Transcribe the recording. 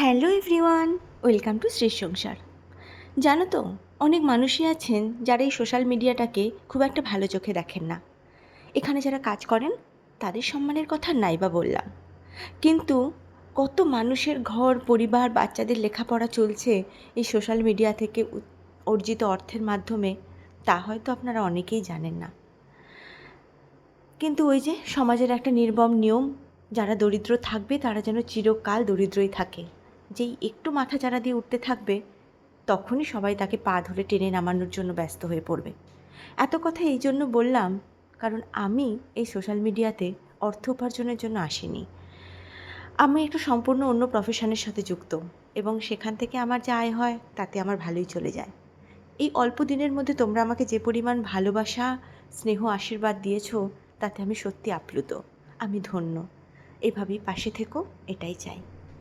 Hello everyone, welcome to Shri Sansar. জানো তো, অনেক মানুষই আছেন যারা এই সোশ্যাল মিডিয়াটাকে খুব একটা ভালো চোখে দেখেন না। এখানে যারা কাজ করেন, তাদের সম্মানের কথা নাই বা বললাম। কিন্তু কত মানুষের ঘর, পরিবার, বাচ্চাদের লেখাপড়া চলছে এই সোশ্যাল মিডিয়া থেকে অর্জিত অর্থের মাধ্যমে, তা হয়তো আপনারা অনেকেই জানেন না। কিন্তু ওই যে সমাজের একটা নির্মম নিয়ম, যারা দরিদ্র থাকবে, তারা যেন চিরকাল দরিদ্রই থাকে। যেই একটু মাথা চারা দিয়ে উঠতে থাকবে, তখনই সবাই তাকে পা ধরে টেনে নামানোর জন্য ব্যস্ত হয়ে পড়বে। এত কথা এই জন্য বললাম কারণ আমি এই সোশ্যাল মিডিয়াতে অর্থ উপার্জনের জন্য আসিনি। আমি একটু সম্পূর্ণ অন্য প্রফেশনের সাথে যুক্ত এবং সেখান থেকে আমার যা আয় হয় তাতে আমার ভালোই চলে যায়। এই অল্প দিনের মধ্যে তোমরা আমাকে যে পরিমাণ ভালোবাসা, স্নেহ, আশীর্বাদ দিয়েছ, তাতে আমি সত্যি আপ্লুত। আমি ধন্য। এভাবেই পাশে থেকো, এটাই চাই।